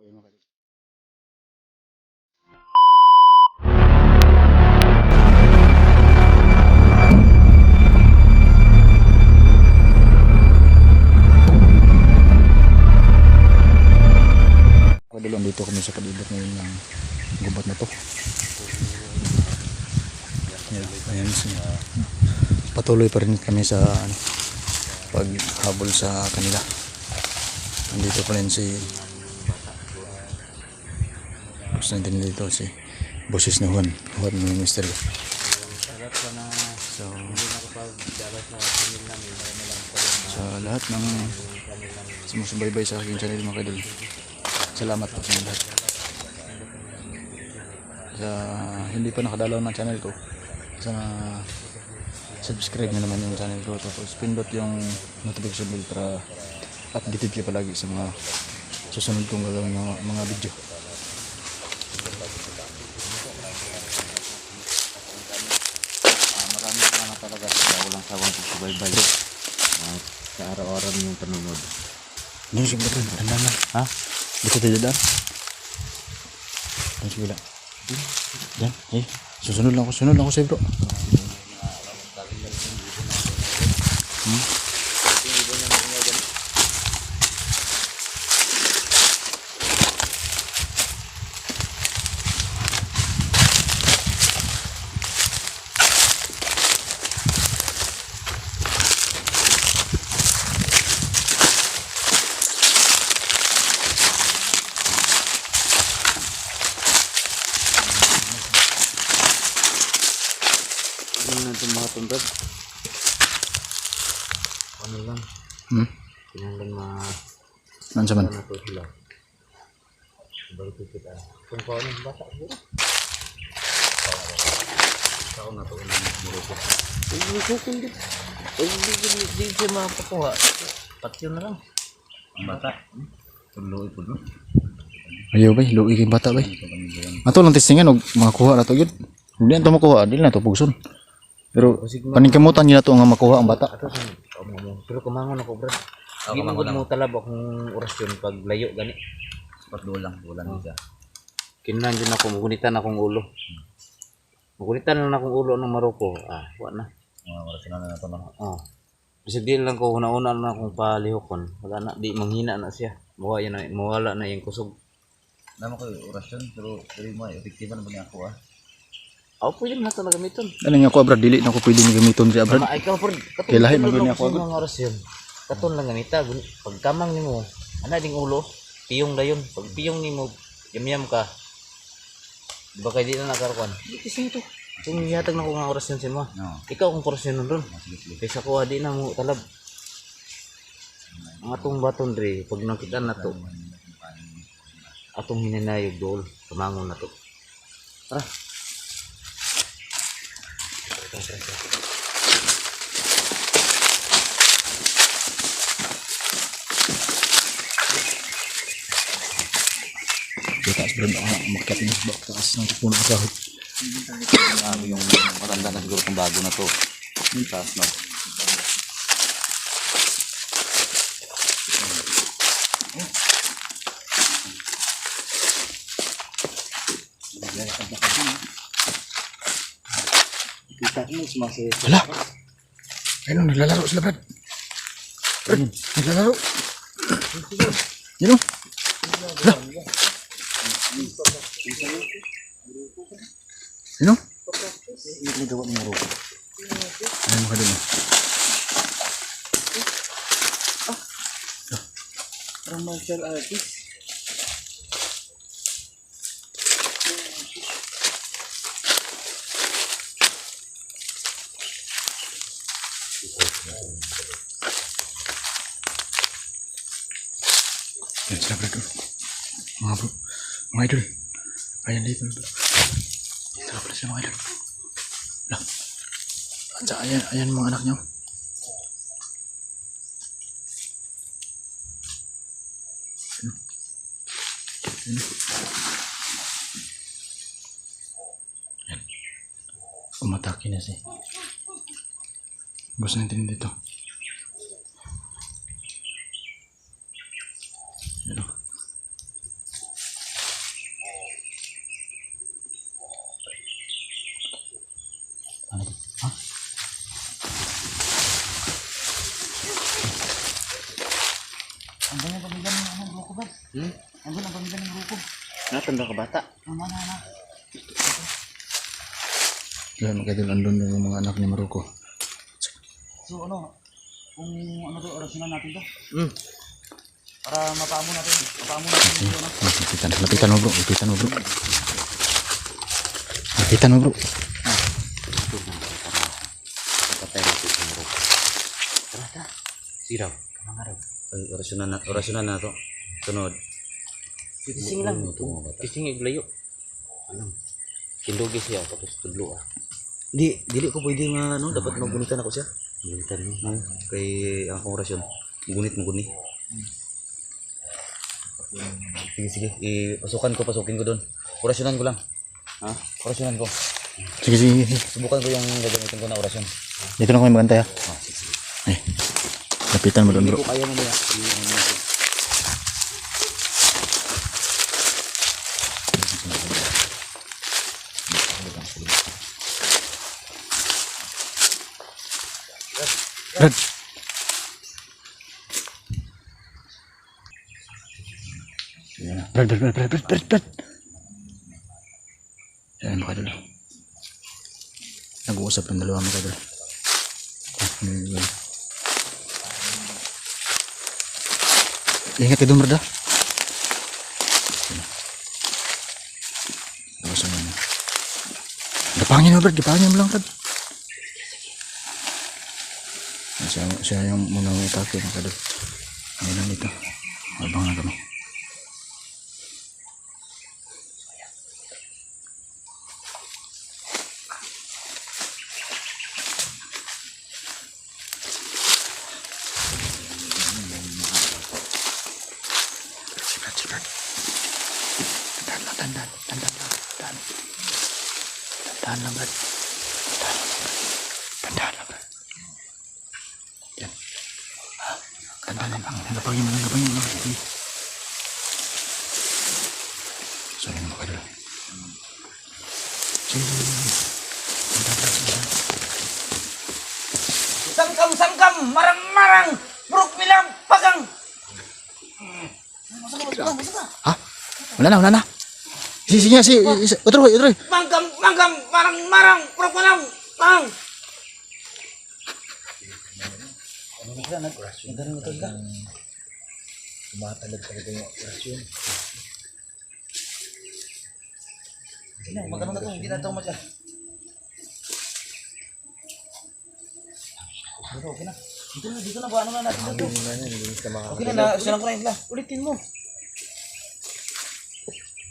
yun mga kadol. Kadol, andito kami sa palibot ngayon ng gubat na to. Ayan, ayan siya. Patuloy pa rin kami sa ano, paghabol sa kanila. Nandito pa rin si gusto natin dito si boses ni Juan. Juan ng misteryo so sa lahat ng sumusubaybay sa aking channel mga kadol salamat po sa lahat. Sa hindi pa nakadalaw ng channel ko sana subscribe nyo naman yung channel ko tapos pindot yung notification bell para updated kayo palagi sa mga susunod kong gagawin mga, mga video Maraming salamat talaga sa walang pagsubaybay. Uh, sa araw-araw niyong panunod. Doon dandan lang. Ha? Dito tayo daan. Doon sige lang. Yan, eh. Susunod lang ako, sunod lang ako sa'yo bro. Hmm? Ano na itong mga tundad? Ano lang? Hmm? Pinanggan ma... Ano sa man? Ano to sila? Ko kita. Kung kau ng bata? Kau na to ng muruko. Hindi ko kundi. Hindi ko hindi siya mapakuha. Patyo na lang. Ang bata. Tuloy po no? Ayaw ba, luwi kay bata ba? Ato lang testingan, og makakuha na to yun. Hindi na to makuha, di na to pugson. Pero paningkamutan niya na to nga makuha ang bata. Pero kumangon ako, brad. Di mo mo talab akong orasyon pag layo gani. Pat lang, bulan siya. Kinahanglan din ako mugunitan akong ulo. Mugunitan lang akong ulo ng Maroko. Ah, wa na. Mga orasyon na nato na. Oh. Bisag di lang ko una-una na akong palihokon. Wala na di manghina na siya. Mawala na mawala na yung kusog. Nama ko orasyon pero dili mo epektibo na ba niya ako ah. Aw, pwede na ito na gamiton. Ano nga ako, Brad, dili na ako pwede ni gamiton siya, Brad. Ma, ikaw po, Kay lahi, maguni ako. Katon lang ganita. gun- Pagkamang ni mo, ana ding ulo, piyong dayon. Pag piyong ni mo, yam-yam ka. Di ba kay di na nakaroon? Di kasi ito. Kung yatag na ko nga orasyon sa mo. No. Ikaw kung orasyon nun ron. Kaysa ko, di na mo talab. Ang atong baton dre, pag nakita na to, atong hinanayog dool, kamangon na to. Tara. Tara, tara, taas, Brad, ako makikat niya sa bak- taas ng puno sa sahod. Ano yung matanda na siguro kung bago na to. Yung taas sumasaya Hala! Ayun, naglalaro sila, Brad. Brad, naglalaro. Yun o. Yun o. Hindi gawa ng Morocco. Ayun ka dun. Parang martial artist. Yan sila, Brad. Mga bro. Mga idol. Ayan dito. Dito na pala sila, mga idol. Hala. At sa- ayan, ayan mga anak niyo. Ano? Ano? Yan. Umatake na si. Gusto natin dito. Yan o. Ano to? Ha? Andun ang pamilya ng ano, grupo ba? Hmm? Andun ang pamilya ng grupo. Natanda ka bata? Ang mana na. Yan mga idol, andun yung mga anak ni Maroko. So ano, kung ano to, orasyonan natin to? Hmm. Para mapaamo natin, mapaamo natin yung ano. Lapitan, lapitan mo bro, lapitan mo bro. Lapitan mo bro. Patay natin yung grupo. Tara, tara. Siraw, kamang araw. Ay, orasyonan na, orasyonan na to. Sunod. Kising lang. Kising yung layo. Ano? Kindugi siya, tapos tudlo ah. Di, dili ko pwede nga, ano, dapat magunitan ako siya. Gunitan mo. No, kay ang akong orasyon. Gunit mo guni. Sige, sige. Ipasukan ko, pasukin ko doon. Orasyonan ko lang. Ha? Orasyonan ko. Sige, sige, sige. Subukan ko yung gagamitin ko na orasyon. Dito na kami magantay ha. Ah, sige, sige. Ay, lapitan mo doon Hindi bro. ko kaya mamaya. Brad. Yan na. Brad, Brad, Brad, Brad, Brad, Brad, Brad. Mga idol. Nag-uusap ng dalawa mga yun. Ingat kayo doon, Brad ah. Tapos ano yun. Gapangin mo, Brad. Gapangin mo lang, Brad. Siya, siya yung muna may atake ng kadol. Ano lang dito. Abang na kami. Sikat, sikat. Tandaan lang, tandaan. Tandaan lang, tandaan. Tandaan lang, Brad. Tandaan lang, Brad. Yan. Ah, Tandaan lang. Nagapangin mo, nagapangin mo. Sige. Sorry na mga kadol. Sige, sige, sige. Tandaan lang, tandaan. Sangkam, sangkam, marang, marang, buruk bilang, pagang. Ha? Wala na, wala na. Sige, sige. sige. Utro, utro. Mangkam, mangkam, marang, marang, buruk bilang, pang. Tumatalab talaga yung Magano na to, hindi na to matya. Dito, okay na. Dito na, dito na, buwan na natin dito. Okay na, na, silang ko na Ulitin mo.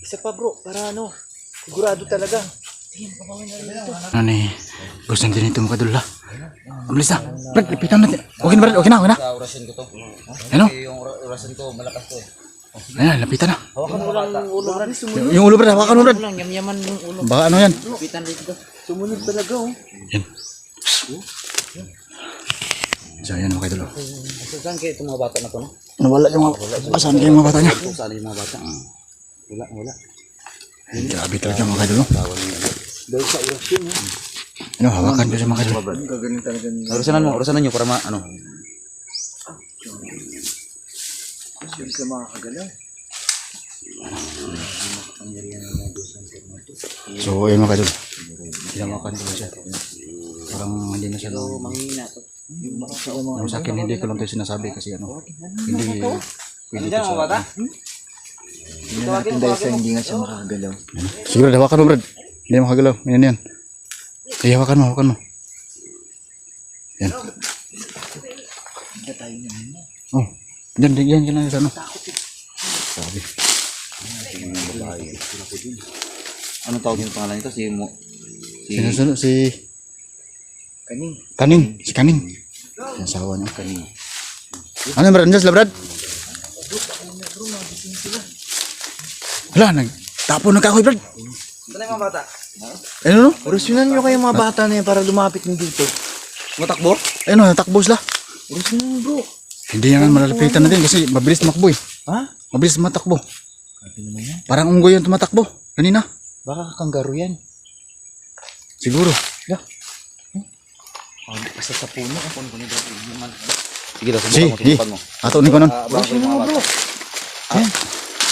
Isa pa bro, para ano, sigurado talaga. Ano ni? Gusto din ito mga kadol ha? Abilis na. Brad, lipitan natin. Okay na, Brad. Okay na, okay na. Sa orasyon ko to. Ano? Eh, Yung or- orasyon ko, malakas to eh. Ayan, lapitan na. Hawakan mo lang yung ulo, Brad. Yung, yung ulo, Brad. Hawakan mo, Brad. lang, yam-yaman yung ulo. Baka ano yan? Pitan dito. Sumunod talaga, oh. Yan. So, yan mga kadol. Saan kayo itong mga bata na to, no? Nawala yung mga... Saan kayo yung mga bata niya? Saan yung mga bata? Wala, wala. Grabe talaga mga kadol. Dahil sa orasyon, eh. Ano, hawakan ko sa mga kadol. Orasyonan mo, orasyonan nyo para ma, ano? So, ayun mga kadol. Hinawakan ko na siya. Parang hindi na siya nang... Manghina to. Yung sa akin, hindi ko lang ito sinasabi kasi ano. Hindi... Pwede ito sa... bata? Hindi natin dahil sa hindi nga siya makakagalaw. Sige, Brad. Hawakan mo, Brad. Hindi na makagalaw. Yan, yan. Sige, hawakan mo, hawakan mo. Yan. Oh, yan, yan, yan, yan, yan, ano. Sabi. Anong tawag yung pangalan nito? Si Mo... Si... Sinusunod si... Kaning. Kaning. Si Kaning. Yung asawa niya. Kaning. Ano yung Brad? Andiyan sila, Brad? Wala, nagtapo na kahoy, Brad. Ito na yung mga bata. Ano, no? Orasyonan nyo kayo mga bata na yan para lumapit ng dito. Matakbo? Ano, natakbo sila. Orasyonan bro. Hindi yan malalapitan natin kasi mabilis tumakbo eh. Ha? Mabilis naman yan. Parang unggoy yung tumatakbo. Kanina. Baka kangaroo yan. Siguro. Yeah. Basta sa puno. Sige daw, Sige, subukan mo, sige. subukan mo. Ato ni ko nun. Ah, baka yung mga bata. Ayan.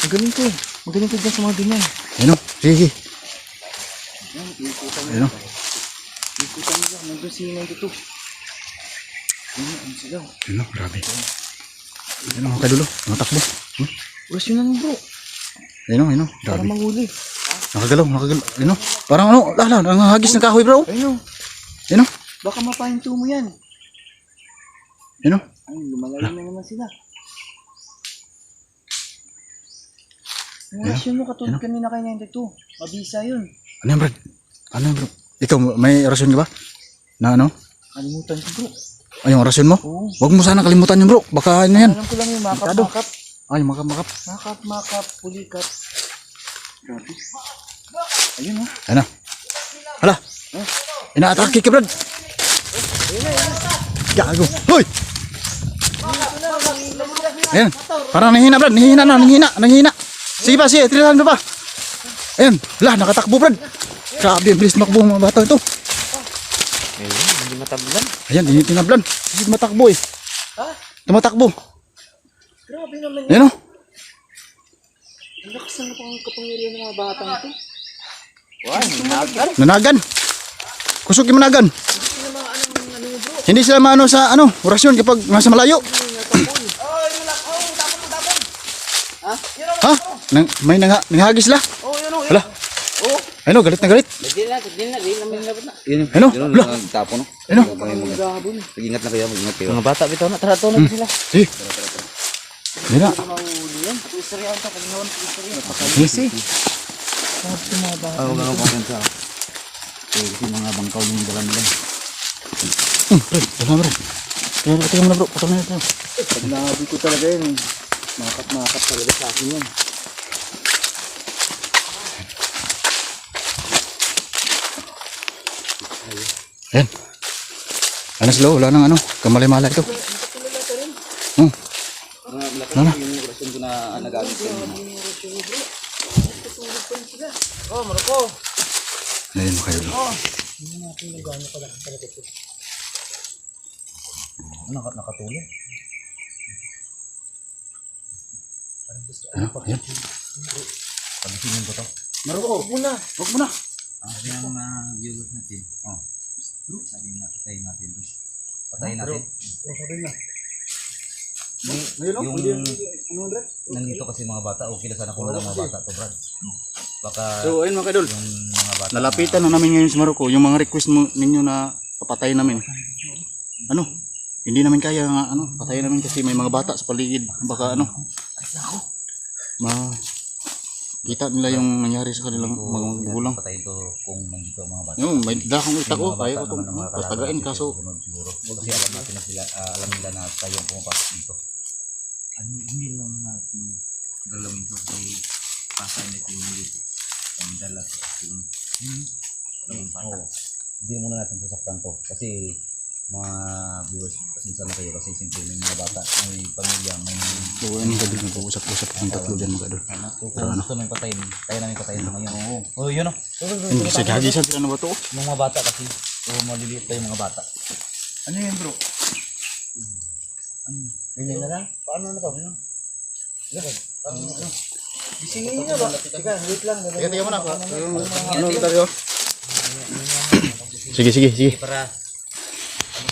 Magaling ko. Magaling ko dyan sa mga ganyan. Ayun o. Sige. Ayun o. Ikutan mo lang. Nandun si Inay dito. Ayun, sila. Ayun o. Grabe. Ayun o mga kadulo. Mga takbo. Hmm? Rasyonan mo bro. Ayun o. Ayun o. Grabe. mahuli. Nakagalaw. Nakagalaw. Ayun o. Parang ano. Lala. Nangahagis ng kahoy bro. Ayun o. Ayun o. Baka mapahinto mo yan. Ayun o. Ay, lumalayo na naman sila. Ang rasyon mo katulad kanina kay 92. Mabisa yun. Ano yan, Brad? Ano yan, bro? Ikaw, may rasyon ka ba? Na ano? Kalimutan ko bro. Ay, yung rasyon mo? Oo. Huwag mo sana kalimutan yun, bro. Baka ano yan? Alam ko lang yung makap-makap. Ay, makap-makap. Makap-makap, pulikat. Grabe. Ayun oh. Ano? Hala. Ina-atake ka, Brad. Gago. Hoy! Ayan. Parang nahihina, Brad. Nahihina na, nahihina, nahihina. Sige pa, sige. Tinahan mo pa. Ayan. Hala, nakatakbo, Brad. Grabe, bilis makbo ng mga bata ito. Ayun, hindi matablan. Ayan, hindi tinablan. Kasi tumatakbo eh. Ha? Tumatakbo. Grabe naman yun. Ayan o. Ang lakas na pang kapangyarihan ng mga batang ito. Nanagan. Kusog yung managan. Hindi sila maano sa ano, orasyon kapag nasa malayo. Ha? Nang, may nang, nanghagis sila. Oh, yun oh. Hala. Ano, galit na galit. Hindi na, hindi na, labot na. Yung, Ano? yung nagtapo, no? Ano? Mag-ingat na kayo, mag-ingat kayo. Mga bata, bitaw na, tara, tulog sila. Sige. Hindi na. Easy. Ganun po sa. Eh, mga bangkaw yung dala nila. Hmm, bro. Dala bro. Kaya tingnan mo na bro. Patang na ito. Pag nahabi ko talaga yun. Makap-makap talaga sa akin yan. Ayan. Ano sila? Wala nang ano. Kamalay-malay ito. Hmm. Wala na. Yung orasyon ko na nagamit ko. Oh, Marco. Ayan mo kayo. Naka, nakatulog. Ano? Ayan. Pagisingin ko to. Marco, huwag mo na. Huwag mo na. Ah, yung mga viewers natin. Oh. Sabi na, patayin natin to. Patayin natin. Ngayon Yung Ano, Brad? nandito kasi mga bata, okay na sana kung wala mga bata to, Brad. Baka So, ayun mga kadol. yung mga bata Nalapitan na namin ngayon sa Maroko yung mga request mo ninyo na papatayin namin. Ano? Hindi namin kaya nga ano, patayin namin kasi may mga bata sa paligid. Baka ano? Ma kita nila yung nangyari sa kanilang mga magulang. patayin to kung nandito ang mga bata. Yung may dakong itak ko, Yung kaya ko itong patagain kaso siguro. Kasi alam natin na sila, ah, alam nila na tayo ang pumapasok dito. Ano, hindi lang natin galawin to kay pasay na yung dito. Ang dala yung yung bata. Hindi muna natin sasaktan to kasi mga viewers pasensya na kayo kasi simple may mga bata may pamilya may So, ayun mga kadol, nag-uusap-usap ang tatlo dyan mga kadol. anak so kung gusto nang patayin tayo namin patayin sa ngayon oo oh yun o Ayun, Kasi gagisan sila na ba to? yung mga bata kasi so maliliit pa yung mga bata Ano yan, bro? Ganyan na lang? Paano na to? Gisingin nyo ba? Teka, wait lang. Teka, teka muna. Ano tayo? Sige, sige, sige. Para, ano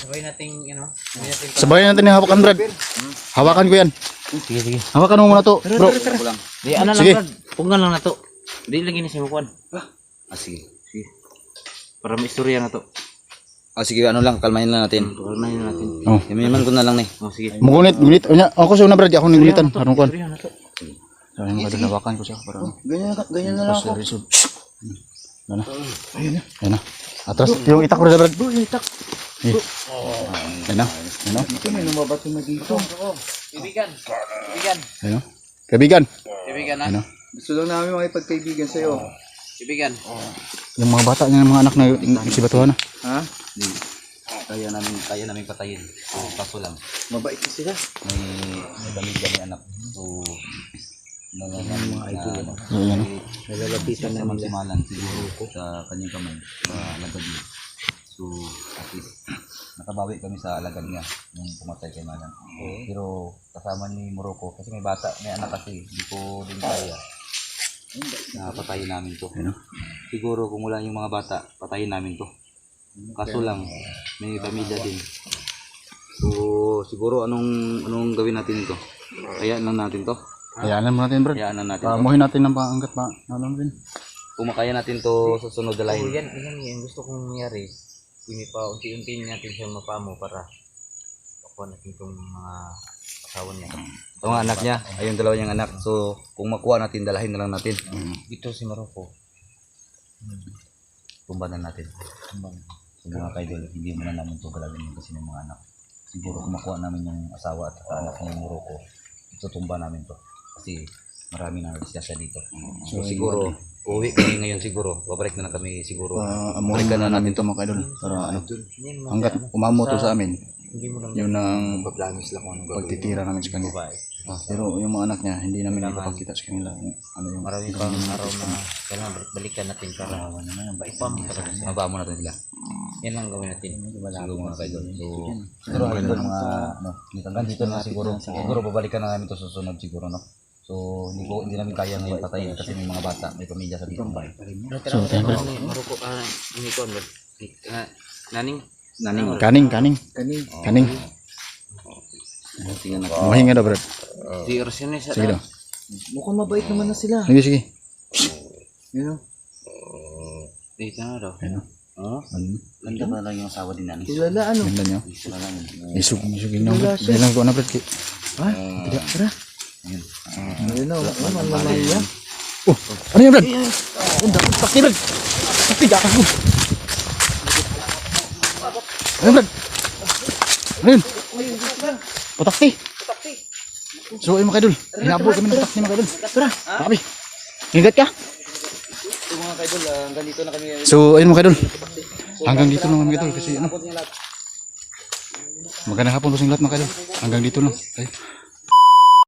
sabay nating, you know, sabay natin yung hawakan, Brad. Hawakan ko yan. Sige, sige. Hawakan mo muna to, bro. Di, ano lang, Sige. Brad. Punggan lang na to. Di lagi ni si Mukuan. ah sige Sige. Para may istorya na to. ah sige ano lang kalmahin lang natin Kalmahin na natin. Oh. Yaman ko na lang ni Oh, sige. Mugunit, gunit. Unya, ako sa una, Brad. Ako ni gunitan. Harong kuan. Istorya na to. Kadol, hawakan ko siya. Para ano. Ganyan, ganyan na lang ako. Ano na? Ayun na. Ayun na. Atras, yung itak ko na, Brad. Bro, yung tak. Eh. Ayun na. Ayun na. Ito may lumabato na dito. Kaibigan. Kaibigan. Ayun na. Kaibigan. Kaibigan na. Gusto lang namin makipagkaibigan sa'yo. Kaibigan. Yung mga bata niya, mga anak na yung si Batuhan na. Ha? Kaya namin kaya namin patayin so kaso lang Mabait sila. may may pamilya may anak so mga mga idol ano Ayun na. nalalapitan naman simalan siguro sa kanyang kamay sa lagad niya so at least, nakabawi kami sa alagad niya nung pumatay kay Manang. Pero kasama ni Morocco, kasi may bata, may anak kasi, hindi ko din kaya. Na patayin namin to. Siguro kung wala yung mga bata, patayin namin to. Kaso lang, may pamilya din. So, siguro anong anong gawin natin ito? Hayaan lang natin to. Hayaan mo natin, Brad. Hayaan natin. Pamuhin natin ng paanggat pa. Ano rin. Kung makaya natin to sa sunod na line. yan, yan yung gusto kong mangyari. Hindi pa unti-unti natin siya mapamo para makuha natin itong mga asawa niya. Ito nga anak niya, ayun dalawa niyang anak. So, kung makuha natin, dalahin na lang natin. Ito si Maroko. Tumbanan natin. So, mga kaidol, hindi mo na namin ito galawin yun kasi may mga anak. Siguro kung makuha namin yung asawa at saka anak ng Morocco, itutumba namin to. Kasi marami na siya dito. So, siguro, uwi kami ngayon siguro. Babalik na lang kami siguro. Uh, amuhin Balikan na na namin ito mga kaidol. Para ano, hanggat umamo to sa amin, yun ang Paplanos lang kung anong pagtitira namin sa kanila. babae. Pero yung mga anak niya, hindi namin ipapakita sa kanila. kung Ano yung Marami pang araw na kailangan balikan natin para ipam talaga siya. Mababa mo natin sila. Yan lang gawin natin. Siguro mga kaidol. So, siguro kaidol mga, ano, hanggang dito na siguro. Siguro babalikan na namin ito susunod siguro, no? So, hindi ko hindi namin kaya ngayon patayin kasi may mga bata, may pamilya sa dito. So, tayo ba? Maroko, ah, ini ko, ano, ah, naning, Naning, kaning, kaning, Kani. kaning. tingnan ako. Mahinga daw, Brad. di orasyon sa Sige daw. Mukhang mabait naman na sila. Sige, sige. Yun. Dito na daw. Ayun. Oh, Ganda pa lang yung asawa din namin. Kilala ano. Ganda niyo. Isa lang. Isug, isug. Ginang, ginang ko na, Brad. Ki- Ha? Tira, tira. Ayun. Ayun o. Ano ang lamay niya? Oh, ano yan, Brad? Dapat takti, Brad. Takti, gakas ko. Ano, Brad? Ano yun? Patakti. So, ayun mga kaidol. Hinabol kami ng patakti mga kaidol. Tara, Papi. Ingat ka. So mga kaidol, hanggang dito na kami. So, ayun mga kaidol. Hanggang dito lang mga kaidol kasi ano. Magandang hapon po sa lahat mga kaidol. Hanggang dito lang. Ay.